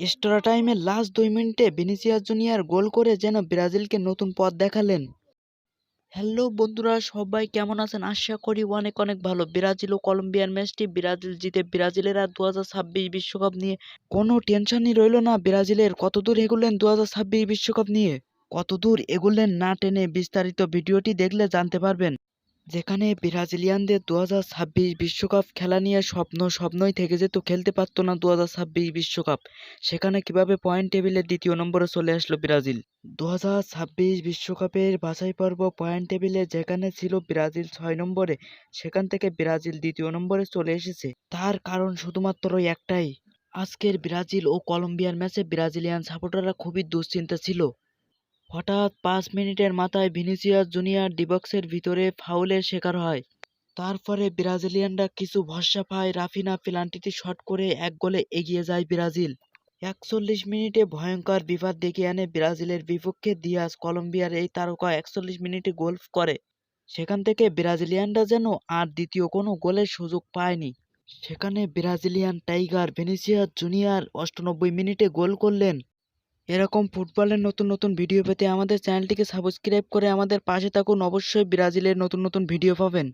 Extra টাইমের last দুই মিনিটে ভিনিসিয়াস জুনিয়র গোল করে যেন ব্রাজিলকে নতুন পথ দেখালেন। হ্যালো বন্ধুরা, সবাই কেমন আছেন? আশা করি অনেক অনেক ভালো। ব্রাজিল ও কলম্বিয়ার ম্যাচটি ব্রাজিল জিতে ব্রাজিলের আর দু বিশ্বকাপ নিয়ে কোনো টেনশনই রইল না। ব্রাজিলের কতদূর এগুলেন দু বিশ্বকাপ নিয়ে? কতদূর এগুলেন না টেনে বিস্তারিত ভিডিওটি দেখলে জানতে পারবেন। যেখানে ব্রাজিলিয়ানদের দু ছাব্বিশ বিশ্বকাপ খেলা নিয়ে স্বপ্ন, স্বপ্নই থেকে যেত, খেলতে পারতো না দু ছাব্বিশ বিশ্বকাপ। সেখানে কীভাবে পয়েন্ট টেবিলের দ্বিতীয় নম্বরে চলে আসলো ব্রাজিল? দু ছাব্বিশ বিশ্বকাপের বাছাই পর্ব পয়েন্ট টেবিলে যেখানে ছিল ব্রাজিল ছয় নম্বরে, সেখান থেকে ব্রাজিল দ্বিতীয় নম্বরে চলে এসেছে। তার কারণ শুধুমাত্র একটাই, আজকের ব্রাজিল ও কলম্বিয়ার ম্যাচে ব্রাজিলিয়ান সাপোর্টাররা খুবই দুশ্চিন্তা ছিল। হঠাৎ পাঁচ মিনিটের মাথায় ভিনিসিয়াস জুনিয়র ডিবক্সের ভিতরে ফাউলের শিকার হয়। তারপরে ব্রাজিলিয়ানরা কিছু ভরসা পায় রাফিনা পেনাল্টিতে শট করে এক গোলে এগিয়ে যায় ব্রাজিল। একচল্লিশ মিনিটে ভয়ঙ্কর বিপদ ডেকে আনে ব্রাজিলের বিপক্ষে দিয়াস কলম্বিয়ার এই তারকা একচল্লিশ মিনিটে গোল করে। সেখান থেকে ব্রাজিলিয়ানরা যেন আর দ্বিতীয় কোনো গোলের সুযোগ পায়নি। সেখানে ব্রাজিলিয়ান টাইগার ভেনিসিয়াস জুনিয়র অষ্টানব্বই মিনিটে গোল করলেন। এরকম ফুটবলের নতুন নতুন ভিডিও পেতে আমাদের চ্যানেলটিকে সাবস্ক্রাইব করে আমাদের পাশে থাকুন। অবশ্যই ব্রাজিলের নতুন নতুন ভিডিও পাবেন।